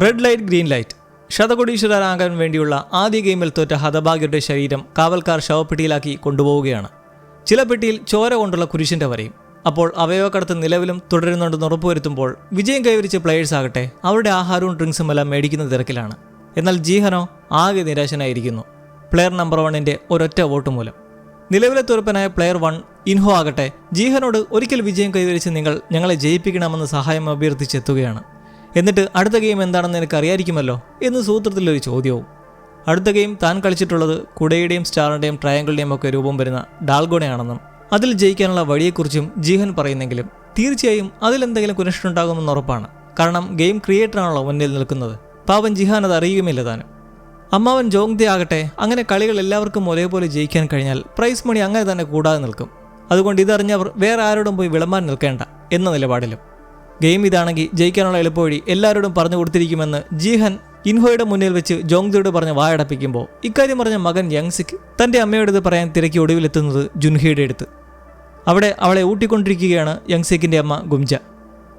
Red light green light ശതകോടീശ്വരനാകാൻ വേണ്ടിയുള്ള ആദ്യ ഗെയിമിൽ തോറ്റ ഹതഭാഗ്യരുടെ ശരീരം കാവൽക്കാർ ശവപ്പെട്ടിയിലാക്കി കൊണ്ടുപോവുകയാണ്. ചില പെട്ടിയിൽ ചോര കൊണ്ടുള്ള കുരിശിന്റെ വരയും. അപ്പോൾ അവയവക്കടത്ത് നിലവിലും തുടരുന്നുണ്ടെന്ന് ഉറപ്പുവരുത്തുമ്പോൾ വിജയം കൈവരിച്ച പ്ലേയേഴ്സ് ആകട്ടെ അവരുടെ ആഹാരവും ഡ്രിങ്ക്സും എല്ലാം മേടിക്കുന്ന തിരക്കിലാണ്. എന്നാൽ ജീഹനോ ആകെ നിരാശനായിരിക്കുന്നു. പ്ലെയർ നമ്പർ വണ്ണിന്റെ ഒരൊറ്റ വോട്ട് മൂലം. നിലവിലെ തുറപ്പനായ പ്ലെയർ വൺ ഇൻഹോ ആകട്ടെ ജീഹനോട് ഒരിക്കൽ വിജയം കൈവരിച്ച് നിങ്ങൾ ഞങ്ങളെ ജയിപ്പിക്കണമെന്ന് സഹായം അഭ്യർത്ഥിച്ചെത്തുകയാണ്. എന്നിട്ട് അടുത്ത ഗെയിം എന്താണെന്ന് എനിക്ക് അറിയായിരിക്കുമല്ലോ എന്ന് സൂത്രത്തിലൊരു ചോദ്യവും. അടുത്ത ഗെയിം താൻ കളിച്ചിട്ടുള്ളത് കുടയുടെയും സ്റ്റാറിന്റെയും ട്രയാങ്കിളിന്റെയും ഒക്കെ രൂപം വരുന്ന ഡാൽഗോണയാണെന്നും അതിൽ ജയിക്കാനുള്ള വഴിയെക്കുറിച്ചും ജീഹൻ പറയുന്നെങ്കിലും തീർച്ചയായും അതിലെന്തെങ്കിലും കുനിഷ്ടുണ്ടാകുമെന്ന് ഉറപ്പാണ്. കാരണം ഗെയിം ക്രിയേറ്ററാണല്ലോ മുന്നിൽ നിൽക്കുന്നത്. പാവൻ ജിഹാൻ അത് അറിയുകയുമില്ല താനും. അമ്മാവൻ ജോങ്തി ആകട്ടെ അങ്ങനെ കളികൾ എല്ലാവർക്കും ഒരേപോലെ ജയിക്കാൻ കഴിഞ്ഞാൽ പ്രൈസ് മണി അങ്ങനെ തന്നെ കൂടാതെ നിൽക്കും. അതുകൊണ്ട് ഇതറിഞ്ഞവർ വേറെ ആരോടും പോയി വിളമ്പാൻ നിൽക്കേണ്ട എന്ന നിലപാടിലും. ഗെയിം ഇതാണെങ്കിൽ ജയിക്കാനുള്ള എളുപ്പവഴി എല്ലാവരോടും പറഞ്ഞു കൊടുത്തിരിക്കുമെന്ന് ജീഹൻ ഇൻഹോയുടെ മുന്നിൽ വെച്ച് ജോങ്ജിയോട് പറഞ്ഞ് വായടപ്പിക്കുമ്പോൾ ഇക്കാര്യം പറഞ്ഞ മകൻ യങ്സിക്ക് തന്റെ അമ്മയോട് ഇത് പറയാൻ തിരക്കി ഒടുവിലെത്തുന്നത് ജുൻഹിയുടെ അടുത്ത്. അവിടെ അവളെ ഊട്ടിക്കൊണ്ടിരിക്കുകയാണ് യങ്സിക്കിന്റെ അമ്മ ഗുംജ.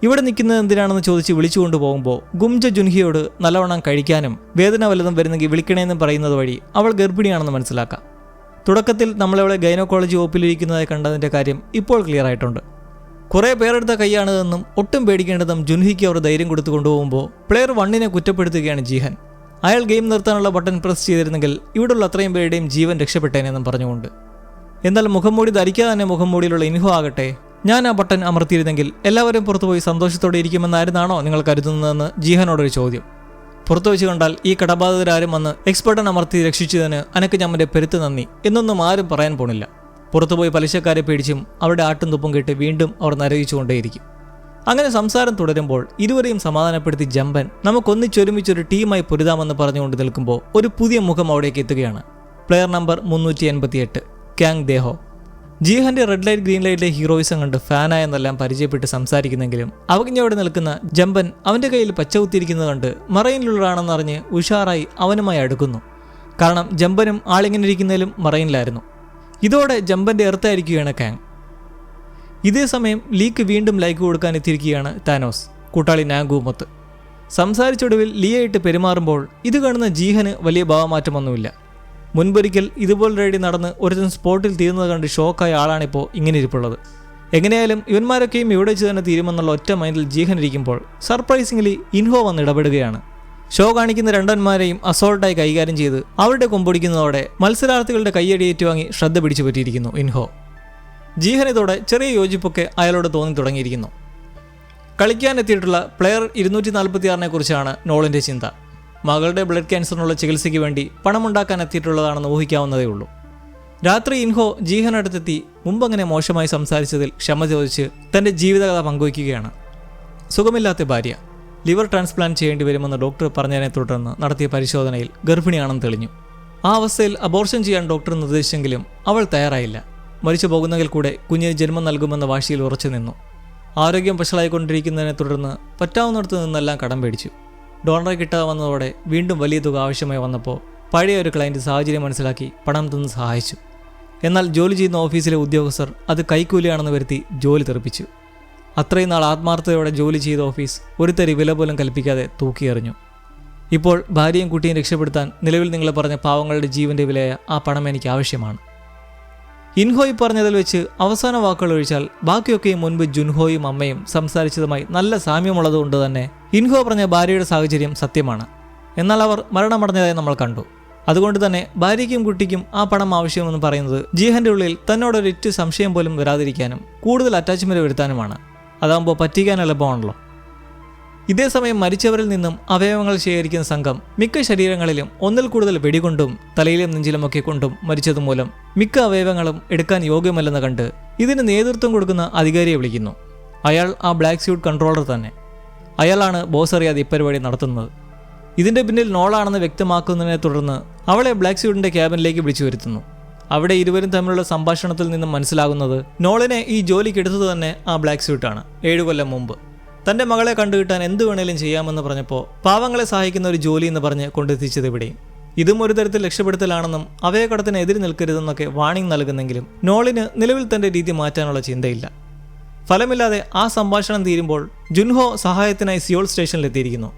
ഇവിടെ നിൽക്കുന്നത് എന്തിനാണെന്ന് ചോദിച്ച് വിളിച്ചുകൊണ്ട് പോകുമ്പോൾ ഗുംജ ജുൻഹിയോട് നല്ലവണ്ണം കഴിക്കാനും വേദന വല്ലതും വരുന്നെങ്കിൽ വിളിക്കണേന്നും പറയുന്നത് വഴി അവൾ ഗർഭിണിയാണെന്ന് മനസ്സിലാക്കാം. തുടക്കത്തിൽ നമ്മളവളെ ഗൈനോക്കോളജി ഓപ്പിലിരിക്കുന്നതായി കണ്ടതിന്റെ കാര്യം ഇപ്പോൾ ക്ലിയർ ആയിട്ടുണ്ട്. കുറേ പേരെടുത്ത കൈയാണിതെന്നും ഒട്ടും പേടിക്കേണ്ടതും ജുൻഹിക്ക് അവർ ധൈര്യം കൊടുത്തു കൊണ്ടുപോകുമ്പോൾ പ്ലെയർ വണ്ണിനെ കുറ്റപ്പെടുത്തുകയാണ് ജീഹൻ. അയാൾ ഗെയിം നിർത്താനുള്ള ബട്ടൺ പ്രസ് ചെയ്തിരുന്നെങ്കിൽ ഇവിടെയുള്ള അത്രയും പേരുടെയും ജീവൻ രക്ഷപ്പെട്ടേനെന്നും പറഞ്ഞുകൊണ്ട്. എന്നാൽ മുഖംമൂടി ധരിക്കാതെ തന്നെ മുഖംമൂടിയിലുള്ള ഇൻഹു ആകട്ടെ ഞാൻ ആ ബട്ടൺ അമർത്തിയിരുന്നെങ്കിൽ എല്ലാവരും പുറത്തുപോയി സന്തോഷത്തോടെ ഇരിക്കുമെന്നായിരുന്നാണോ നിങ്ങൾ കരുതുന്നതെന്ന് ജീഹനോടൊരു ചോദ്യം. പുറത്തു വെച്ച് കണ്ടാൽ ഈ കടബാധിതരാരും വന്ന് എക്സ്പെർട്ടൻ അമർത്തി രക്ഷിച്ചതിന് അനക്ക് ഞമ്മന്റെ പെരുത്ത് നന്ദി എന്നൊന്നും ആരും പറയാൻ പോണില്ല. പുറത്തുപോയി പലിശക്കാരെ പേടിച്ചും അവരുടെ ആട്ടും തുപ്പും കേട്ട് വീണ്ടും അവർ നരകിച്ചുകൊണ്ടേയിരിക്കും. അങ്ങനെ സംസാരം തുടരുമ്പോൾ ഇരുവരെയും സമാധാനപ്പെടുത്തി ജമ്പൻ നമുക്കൊന്നിച്ചൊരുമിച്ചൊരു ടീമായി പൊരുതാമെന്ന് പറഞ്ഞുകൊണ്ട് നിൽക്കുമ്പോൾ ഒരു പുതിയ മുഖം അവിടേക്ക് എത്തുകയാണ്. പ്ലെയർ നമ്പർ മുന്നൂറ്റി എൺപത്തിയെട്ട് ക്യാങ് ദേഹോ. ജീഹന്റെ റെഡ് ലൈറ്റ് ഗ്രീൻ ലൈറ്റിലെ ഹീറോയിസം കണ്ട് ഫാനായെന്നെല്ലാം പരിചയപ്പെട്ട് സംസാരിക്കുന്നെങ്കിലും അവജ്ഞയോടെ നിൽക്കുന്ന ജമ്പൻ അവന്റെ കയ്യിൽ പച്ച കുത്തിയിരിക്കുന്നത് കണ്ട് മറയിനിലുള്ളതാണെന്നറിഞ്ഞ് ഉഷാറായി അവനുമായി അടുക്കുന്നു. കാരണം ജമ്പനും ആളിങ്ങനെ ഇരിക്കുന്നതിലും മറയിനിലായിരുന്നു ഇതോടെ ജമ്പന്റെ എർത്തായിരിക്കുകയാണ് കാങ്. ഇതേ സമയം ലീക്ക് വീണ്ടും ലൈക്ക് കൊടുക്കാൻ എത്തിയിരിക്കുകയാണ് താനോസ് കൂട്ടാളി നാഗുമൊത്ത് സംസാരിച്ചൊടുവിൽ ലിയയിട്ട് പെരുമാറുമ്പോൾ ഇത് കാണുന്ന ജീഹന് വലിയ ഭാവമാറ്റമൊന്നുമില്ല. മുൻപൊരിക്കൽ ഇതുപോലെ റെഡി നടന്ന് ഒരുത്തൻ സ്പോട്ടിൽ തീരുന്നത് കണ്ട് ഷോക്കായ ആളാണിപ്പോൾ ഇങ്ങനെ ഇരിപ്പുള്ളത് എങ്ങനെയായാലും ഇവന്മാരൊക്കെയും ഇവിടെ വെച്ച് തന്നെ തീരുമെന്നുള്ള ഒറ്റ മൈൻഡിൽ ജീഹൻ ഇരിക്കുമ്പോൾ സർപ്രൈസിംഗ്ലി ഇൻഹോ വന്ന് ഇടപെടുകയാണ്. ഷോ കാണിക്കുന്ന രണ്ടന്മാരെയും അസോൾട്ടായി കൈകാര്യം ചെയ്ത് അവരുടെ കൊമ്പൊടിക്കുന്നതോടെ മത്സരാർത്ഥികളുടെ കൈയടി ഏറ്റുവാങ്ങി ശ്രദ്ധ പിടിച്ചു പറ്റിയിരിക്കുന്നു ഇൻഹോ. ജീഹൻ ചെറിയ യോജിപ്പൊക്കെ അയാളോട് തോന്നി തുടങ്ങിയിരിക്കുന്നു. കളിക്കാനെത്തിയിട്ടുള്ള പ്ലെയർ ഇരുന്നൂറ്റി നാൽപ്പത്തിയാറിനെ കുറിച്ചാണ് നോളിന്റെ ചിന്ത. മകളുടെ ബ്ലഡ് ക്യാൻസറിനുള്ള ചികിത്സയ്ക്ക് വേണ്ടി പണമുണ്ടാക്കാൻ എത്തിയിട്ടുള്ളതാണെന്ന് ഊഹിക്കാവുന്നതേ ഉള്ളൂ. രാത്രി ഇൻഹോ ജീഹനടുത്തെത്തി മുമ്പങ്ങനെ മോശമായി സംസാരിച്ചതിൽ ക്ഷമ ചോദിച്ച് തന്റെ ജീവിതകഥ പങ്കുവയ്ക്കുകയാണ്. സുഖമില്ലാത്ത ഭാര്യ. ലിവർ ട്രാൻസ്പ്ലാന്റ് ചെയ്യേണ്ടി വരുമെന്ന് ഡോക്ടർ പറഞ്ഞതിനെ തുടർന്ന് നടത്തിയ പരിശോധനയിൽ ഗർഭിണിയാണെന്ന് തെളിഞ്ഞു. ആ അവസ്ഥയിൽ അബോർഷൻ ചെയ്യാൻ ഡോക്ടർ നിർദ്ദേശിച്ചെങ്കിലും അവൾ തയ്യാറായില്ല. മരിച്ചു പോകുന്നെങ്കിൽ കൂടെ കുഞ്ഞിന് ജന്മം നൽകുമെന്ന വാശിയിൽ ഉറച്ചു നിന്നു. ആരോഗ്യം വഷളായിക്കൊണ്ടിരിക്കുന്നതിനെ തുടർന്ന് പറ്റാവുന്നിടത്തു നിന്നെല്ലാം കടം പേടിച്ചു ഡോണറെ കിട്ടാതെ വന്നതോടെ വീണ്ടും വലിയ തുക ആവശ്യമായി വന്നപ്പോൾ പഴയ ഒരു ക്ലയന്റ് സാഹചര്യം മനസ്സിലാക്കി പണം തന്ന് സഹായിച്ചു. എന്നാൽ ജോലി ചെയ്യുന്ന ഓഫീസിലെ ഉദ്യോഗസ്ഥർ അത് കൈക്കൂലിയാണെന്ന് വരുത്തി ജോലി തെറിപ്പിച്ചു. അത്രയും നാൾ ആത്മാർത്ഥതയോടെ ജോലി ചെയ്ത ഓഫീസ് ഒരുത്തരി വില പോലും കൽപ്പിക്കാതെ തൂക്കിയെറിഞ്ഞു ഇപ്പോൾ ഭാര്യയും കുട്ടിയും രക്ഷപ്പെടുത്താൻ നിലവിൽ നിങ്ങൾ പറഞ്ഞ പാവങ്ങളുടെ ജീവന്റെ വിലയായ ആ പണം എനിക്ക് ആവശ്യമാണ്. ഇൻഹോയ് പറഞ്ഞതിൽ വെച്ച് അവസാന വാക്കുകൾ ഒഴിച്ചാൽ ബാക്കിയൊക്കെയും മുൻപ് ജുൻഹോയും അമ്മയും സംസാരിച്ചതുമായി നല്ല സാമ്യമുള്ളതുകൊണ്ട് തന്നെ ഇൻഹോ പറഞ്ഞ ഭാര്യയുടെ സാഹചര്യം സത്യമാണ്. എന്നാൽ അവർ മരണമടഞ്ഞതായി നമ്മൾ കണ്ടു. അതുകൊണ്ട് തന്നെ ഭാര്യയ്ക്കും കുട്ടിക്കും ആ പണം ആവശ്യമെന്ന് പറയുന്നത് ജീഹന്റെ ഉള്ളിൽ തന്നോടൊരിറ്റ് സംശയം പോലും വരാതിരിക്കാനും കൂടുതൽ അറ്റാച്ച്മെന്റ് വരുത്താനുമാണ്. അതാകുമ്പോൾ പറ്റിക്കാൻ എളുപ്പമാണല്ലോ. ഇതേ സമയം മരിച്ചവരിൽ നിന്നും അവയവങ്ങൾ ശേഖരിക്കുന്ന സംഘം മിക്ക ശരീരങ്ങളിലും ഒന്നിൽ കൂടുതൽ വെടികൊണ്ടും തലയിലും നെഞ്ചിലുമൊക്കെ കൊണ്ടും മരിച്ചതുമൂലം മിക്ക അവയവങ്ങളും എടുക്കാൻ യോഗ്യമല്ലെന്ന് കണ്ട് ഇതിന് നേതൃത്വം കൊടുക്കുന്ന അധികാരിയെ വിളിക്കുന്നു. അയാൾ ആ ബ്ലാക്ക് സ്യൂട്ട് കൺട്രോളർ തന്നെ. അയാളാണ് ബോസ് അറിയാതെ ഇപ്പരിപാടി നടത്തുന്നത്. ഇതിന്റെ പിന്നിൽ നോളാണെന്ന് വ്യക്തമാക്കുന്നതിനെ തുടർന്ന് അവളെ ബ്ലാക്ക് സ്യൂട്ടിന്റെ ക്യാബിനിലേക്ക് വിളിച്ചു വരുത്തുന്നു. അവിടെ ഇരുവരും തമ്മിലുള്ള സംഭാഷണത്തിൽ നിന്നും മനസ്സിലാകുന്നത് നോളിനെ ഈ ജോലിക്ക് എടുത്തത് തന്നെ ആ ബ്ലാക്ക് സ്യൂട്ടാണ് ഏഴു കൊല്ലം മുമ്പ്. തന്റെ മകളെ കണ്ടുകിട്ടാൻ എന്ത് വേണേലും ചെയ്യാമെന്ന് പറഞ്ഞപ്പോൾ പാവങ്ങളെ സഹായിക്കുന്ന ഒരു ജോലി എന്ന് പറഞ്ഞ് കൊണ്ടെത്തിച്ചത് ഇവിടെയും. ഇതും ഒരു തരത്തിൽ രക്ഷപ്പെടുത്തലാണെന്നും അവയക്കടത്തിന് എതിരി നിൽക്കരുതെന്നൊക്കെ വാണിംഗ് നൽകുന്നെങ്കിലും നോളിന് നിലവിൽ തന്റെ രീതി മാറ്റാനുള്ള ചിന്തയില്ല. ഫലമില്ലാതെ ആ സംഭാഷണം തീരുമ്പോൾ ജുൻഹോ സഹായത്തിനായി സിയോൾ സ്റ്റേഷനിലെത്തിയിരിക്കുന്നു.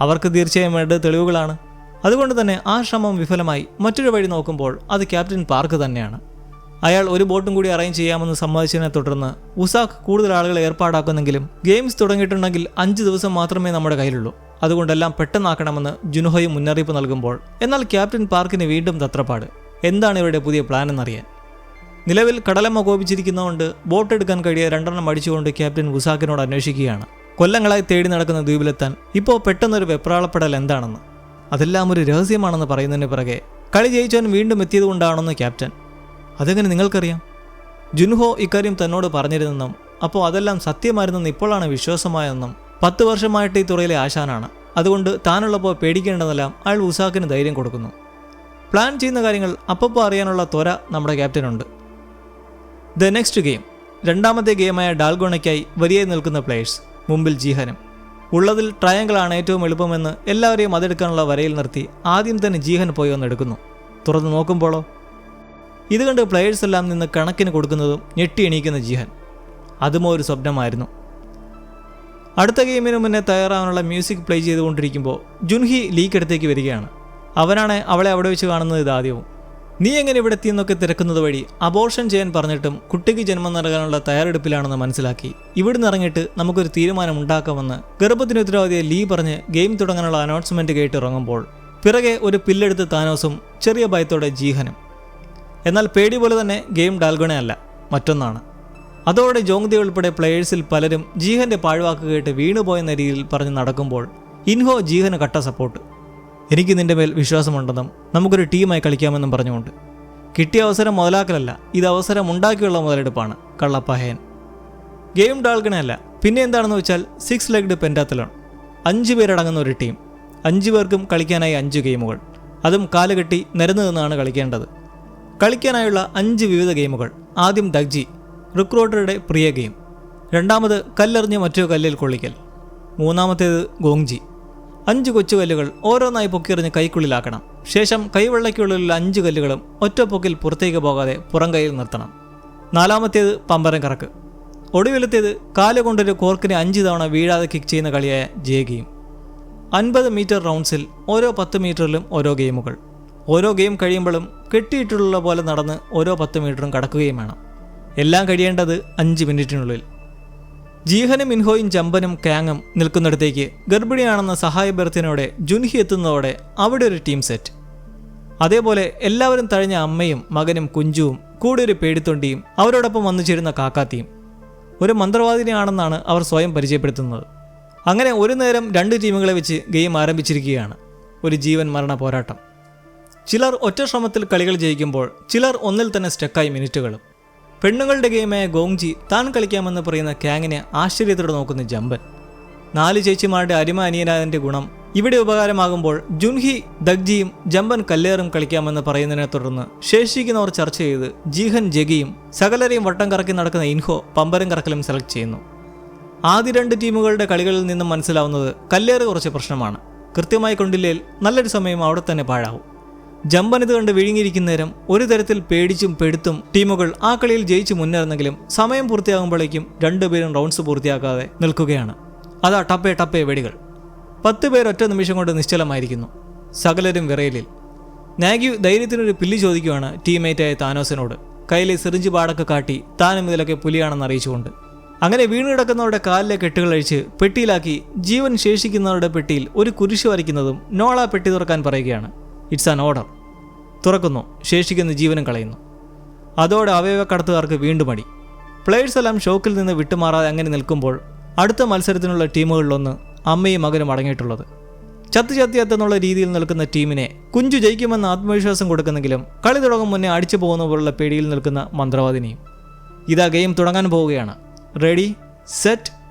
അവർക്ക് തീർച്ചയായും വേണ്ടത് തെളിവുകളാണ്. അതുകൊണ്ട് തന്നെ ആ ശ്രമം വിഫലമായി. മറ്റൊരു വഴി നോക്കുമ്പോൾ അത് ക്യാപ്റ്റൻ പാർക്ക് തന്നെയാണ്. അയാൾ ഒരു ബോട്ടും കൂടി അറേഞ്ച് ചെയ്യാമെന്ന് സമ്മതിച്ചതിനെ തുടർന്ന് ഉസാഖ് കൂടുതൽ ആളുകളെ ഏർപ്പാടാക്കുന്നെങ്കിലും ഗെയിംസ് തുടങ്ങിയിട്ടുണ്ടെങ്കിൽ അഞ്ച് ദിവസം മാത്രമേ നമ്മുടെ കയ്യിലുള്ളൂ. അതുകൊണ്ടെല്ലാം പെട്ടെന്നാക്കണമെന്ന് ജുനുഹയും മുന്നറിയിപ്പ് നൽകുമ്പോൾ എന്നാൽ ക്യാപ്റ്റൻ പാർക്കിന് വീണ്ടും തത്രപ്പാട്. എന്താണ് ഇവരുടെ പുതിയ പ്ലാൻ എന്നറിയാൻ. നിലവിൽ കടലമ്മ കോപിച്ചിരിക്കുന്നതുകൊണ്ട് ബോട്ട് എടുക്കാൻ കഴിയ രണ്ടെണ്ണം അടിച്ചുകൊണ്ട് ക്യാപ്റ്റൻ ഉസാഖിനോട് അന്വേഷിക്കുകയാണ്. കൊല്ലങ്ങളായി തേടി നടക്കുന്ന ദ്വീപിലെത്താൻ ഇപ്പോൾ പെട്ടെന്നൊരു വെപ്രാളപ്പെടൽ എന്താണെന്ന്. അതെല്ലാം ഒരു രഹസ്യമാണെന്ന് പറയുന്നതിന് പിറകെ കളി ജയിച്ചവൻ വീണ്ടും എത്തിയതുകൊണ്ടാണെന്ന് ക്യാപ്റ്റൻ. അതെങ്ങനെ നിങ്ങൾക്കറിയാം? ജുൻഹോ ഇക്കാര്യം തന്നോട് പറഞ്ഞിരുന്നെന്നും അപ്പോൾ അതെല്ലാം സത്യമായിരുന്നെന്ന് ഇപ്പോഴാണ് വിശ്വാസമായെന്നും പത്ത് വർഷമായിട്ട് ഈ തുറയിലെ ആശാനാണ്. അതുകൊണ്ട് താനുള്ളപ്പോൾ പേടിക്കേണ്ടതെല്ലാം അയാൾ ഉസാക്കിന് ധൈര്യം കൊടുക്കുന്നു. പ്ലാൻ ചെയ്യുന്ന കാര്യങ്ങൾ അപ്പപ്പോൾ അറിയാനുള്ള ത്വര നമ്മുടെ ക്യാപ്റ്റനുണ്ട്. The next game. രണ്ടാമത്തെ ഗെയിമായ ഡാൽഗോണയ്ക്കായി വരിയായി നിൽക്കുന്ന പ്ലേയേഴ്സ് മുമ്പിൽ ജീഹനും. ഉള്ളതിൽ ട്രയാങ്കിളാണ് ഏറ്റവും എളുപ്പമെന്ന് എല്ലാവരെയും അതെടുക്കാനുള്ള വരയിൽ നിർത്തി ആദ്യം തന്നെ ജീഹൻ പോയി വന്നെടുക്കുന്നു തുറന്നു നോക്കുമ്പോഴോ ഇത് കണ്ട് പ്ലെയേഴ്സ് എല്ലാം നിന്ന് കണക്കിന് കൊടുക്കുന്നതും ഞെട്ടി എണീക്കുന്ന ജീഹൻ അതും ഒരു സ്വപ്നമായിരുന്നു. അടുത്ത ഗെയിമിന് മുന്നേ തയ്യാറാവാനുള്ള മ്യൂസിക് പ്ലേ ചെയ്തുകൊണ്ടിരിക്കുമ്പോൾ ജുൻഹി ലീക്ക് അടുത്തേക്ക് വരികയാണ്. അവനാണ് അവളെ അവിടെ വെച്ച് കാണുന്നത് ഇതാദ്യവും നീ എങ്ങനെ ഇവിടെ എത്തിയെന്നൊക്കെ തിരക്കുന്നത് വഴി അബോർഷൻ ചെയ്യാൻ പറഞ്ഞിട്ടും കുട്ടിക്ക് ജന്മം നൽകാനുള്ള തയ്യാറെടുപ്പിലാണെന്ന് മനസ്സിലാക്കി. ഇവിടുന്ന് ഇറങ്ങിയിട്ട് നമുക്കൊരു തീരുമാനം ഉണ്ടാക്കാമെന്ന് ഗർഭത്തിന് ഉത്തരവാദിയെ ലീ പറഞ്ഞ് ഗെയിം തുടങ്ങാനുള്ള അനൗൺസ്മെന്റ് കേട്ട് ഇറങ്ങുമ്പോൾ പിറകെ ഒരു പില്ലെടുത്ത് താനോസും ചെറിയ ഭയത്തോടെ ജീഹനും. എന്നാൽ പേടി പോലെ തന്നെ ഗെയിം ഡാൽഗുണയല്ല മറ്റൊന്നാണ്. അതോടെ ജോങ്തി ഉൾപ്പെടെ പ്ലേയേഴ്സിൽ പലരും ജീഹന്റെ പാഴ്വാക്ക് കേട്ട് വീണുപോയെന്ന രീതിയിൽ പറഞ്ഞ് നടക്കുമ്പോൾ ഇൻഹോ ജീഹന് കട്ട സപ്പോർട്ട് എനിക്ക് നിന്റെ മേൽ വിശ്വാസമുണ്ടെന്നും നമുക്കൊരു ടീമായി കളിക്കാമെന്നും പറഞ്ഞുകൊണ്ട്. കിട്ടിയ അവസരം മുതലാക്കലല്ല ഇത് അവസരം ഉണ്ടാക്കിയുള്ള മുതലെടുപ്പാണ് കള്ളപ്പഹയൻ ഗെയിം ഡാൾഗണയല്ല പിന്നെ എന്താണെന്ന് വെച്ചാൽ സിക്സ് ലെഗ്ഡ് പെന്റാത്തലോൺ അഞ്ച് പേരടങ്ങുന്ന ഒരു ടീം അഞ്ച് പേർക്കും കളിക്കാനായി അഞ്ച് ഗെയിമുകൾ. അതും കാലുകെട്ടി നിരന്നു നിന്നാണ് കളിക്കേണ്ടത്. കളിക്കാനായുള്ള അഞ്ച് വിവിധ ഗെയിമുകൾ. ആദ്യം ദഗ്ജി റിക്രൂട്ടറുടെ പ്രിയ ഗെയിം. രണ്ടാമത് കല്ലെറിഞ്ഞ് മറ്റോ കല്ലിൽ കൊള്ളിക്കൽ. മൂന്നാമത്തേത് ഗോങ്ജി. അഞ്ച് കൊച്ചുകല്ലുകൾ ഓരോന്നായി പൊക്കിയെറിഞ്ഞ് കൈക്കുള്ളിലാക്കണം. ശേഷം കൈവെള്ളയ്ക്കുള്ളിലുള്ള അഞ്ച് കല്ലുകളും ഒറ്റ പൊക്കിൽ പുറത്തേക്ക് പോകാതെ പുറം കൈയിൽ നിർത്തണം. നാലാമത്തേത് പമ്പരം കറക്ക്. ഒടുവിലത്തേത് കാലുകൊണ്ടൊരു കോർക്കിനെ അഞ്ച് തവണ വീഴാതെ കിക്ക് ചെയ്യുന്ന കളിയായ ജെ ഗെയിം അൻപത് മീറ്റർ റൗണ്ട്സിൽ ഓരോ പത്ത് മീറ്ററിലും ഓരോ ഗെയിമുകൾ. ഓരോ ഗെയിം കഴിയുമ്പോഴും കെട്ടിയിട്ടുള്ള പോലെ നടന്ന് ഓരോ പത്ത് മീറ്ററും കടക്കുകയും വേണം. എല്ലാം കഴിയേണ്ടത് അഞ്ച് മിനിറ്റിനുള്ളിൽ. ജീഹനും മിൻഹോയും ചമ്പനും കാങ്ങും നിൽക്കുന്നിടത്തേക്ക് ഗർഭിണിയാണെന്ന സഹായ ബർത്തിനോടെ ജുൻഹി എത്തുന്നതോടെ അവിടെ ഒരു ടീം സെറ്റ്. അതേപോലെ എല്ലാവരും തഴഞ്ഞ അമ്മയും മകനും കുഞ്ചുവും കൂടെ ഒരു പേടിത്തൊണ്ടിയും അവരോടൊപ്പം വന്നു ചേരുന്ന കാക്കാത്തിയും. ഒരു മന്ത്രവാദിനിയാണെന്നാണ് അവർ സ്വയം പരിചയപ്പെടുത്തുന്നത്. അങ്ങനെ ഒരു നേരം രണ്ട് ടീമുകളെ വെച്ച് ഗെയിം ആരംഭിച്ചിരിക്കുകയാണ്. ഒരു ജീവൻ മരണ പോരാട്ടം. ചിലർ ഒറ്റ ശ്രമത്തിൽ കളികൾ ജയിക്കുമ്പോൾ ചിലർ ഒന്നിൽ തന്നെ സ്റ്റക്കായി മിനിറ്റുകളും. പെണ്ണുങ്ങളുടെ ഗെയിമായ ഗോങ്ജി താൻ കളിക്കാമെന്ന് പറയുന്ന ക്യാങ്ങിനെ ആശ്ചര്യത്തോടെ നോക്കുന്ന ജമ്പൻ. നാല് ചേച്ചിമാരുടെ അരിമ അനിയനായതിന്റെ ഗുണം ഇവിടെ ഉപകാരമാകുമ്പോൾ ജുൻഹി ദഗ്ജിയും ജമ്പൻ കല്ലേറും കളിക്കാമെന്ന് പറയുന്നതിനെ തുടർന്ന് ശേഷിക്കുന്നവർ ചർച്ച ചെയ്ത് ജീഹൻ ജഗിയും സകലരെയും വട്ടം കറക്കി നടക്കുന്ന ഇൻഹോ പമ്പരം കറക്കലും സെലക്ട് ചെയ്യുന്നു. ആദ്യ രണ്ട് ടീമുകളുടെ കളികളിൽ നിന്നും മനസ്സിലാവുന്നത് കല്ലേറ് കുറച്ച് പ്രശ്നമാണ്. കൃത്യമായി കൊണ്ടില്ലേൽ നല്ലൊരു സമയം അവിടെ തന്നെ പാഴാവും. ജമ്പൻ കണ്ട് വിഴുങ്ങിയിരിക്കുന്ന നേരം ഒരു തരത്തിൽ പേടിച്ചും പെടുത്തും ടീമുകൾ ആ കളിയിൽ ജയിച്ചു മുന്നേറുന്നെങ്കിലും സമയം പൂർത്തിയാകുമ്പോഴേക്കും രണ്ടുപേരും റൗണ്ട്സ് പൂർത്തിയാക്കാതെ നിൽക്കുകയാണ്. അതാ ടപ്പേ ടപ്പേ വെടികൾ. പത്ത് പേർ ഒറ്റ നിമിഷം കൊണ്ട് നിശ്ചലമായിരിക്കുന്നു. സകലരും വിറയലിൽ. നാഗ്യു ധൈര്യത്തിനൊരു പില്ലി ചോദിക്കുകയാണ് ടീമേറ്റായ താനോസിനോട്. കയ്യിലെ സിറിഞ്ച് പാടൊക്കെ കാട്ടി താനും ഇതിലൊക്കെ പുലിയാണെന്ന് അറിയിച്ചുകൊണ്ട്. അങ്ങനെ വീണ് കിടക്കുന്നവരുടെ കാലിലെ കെട്ടുകൾ അഴിച്ച് പെട്ടിയിലാക്കി ജീവൻ ശേഷിക്കുന്നവരുടെ പെട്ടിയിൽ ഒരു കുരിശ് വരയ്ക്കുന്നതും നോള പെട്ടി തുറക്കാൻ പറയുകയാണ്. It's an order. തുറക്കുന്നു ശേഷിക്കുന്ന ജീവനും കളയുന്നു. അതോടെ അവയവ അവയവക്കടത്തുകാർക്ക് വീണ്ടും അടി. പ്ലെയേഴ്സ് എല്ലാം ഷോക്കിൽ നിന്ന് വിട്ടുമാറാതെ അങ്ങനെ നിൽക്കുമ്പോൾ അടുത്ത മത്സരത്തിനുള്ള ടീമുകളിലൊന്ന് അമ്മയും മകനും അടങ്ങിയിട്ടുള്ളത്. ചത്ത് ചത്തി എത്തെന്നുള്ള രീതിയിൽ നിൽക്കുന്ന ടീമിനെ കുഞ്ചു ജയിക്കുമെന്ന് ആത്മവിശ്വാസം കൊടുക്കുന്നെങ്കിലും കളി തുടങ്ങും മുന്നേ അടിച്ചു പോകുന്ന പോലുള്ള പേടിയിൽ നിൽക്കുന്ന മന്ത്രവാദിനിയും. ഇതാ ഗെയിം തുടങ്ങാൻ പോവുകയാണ്. Ready set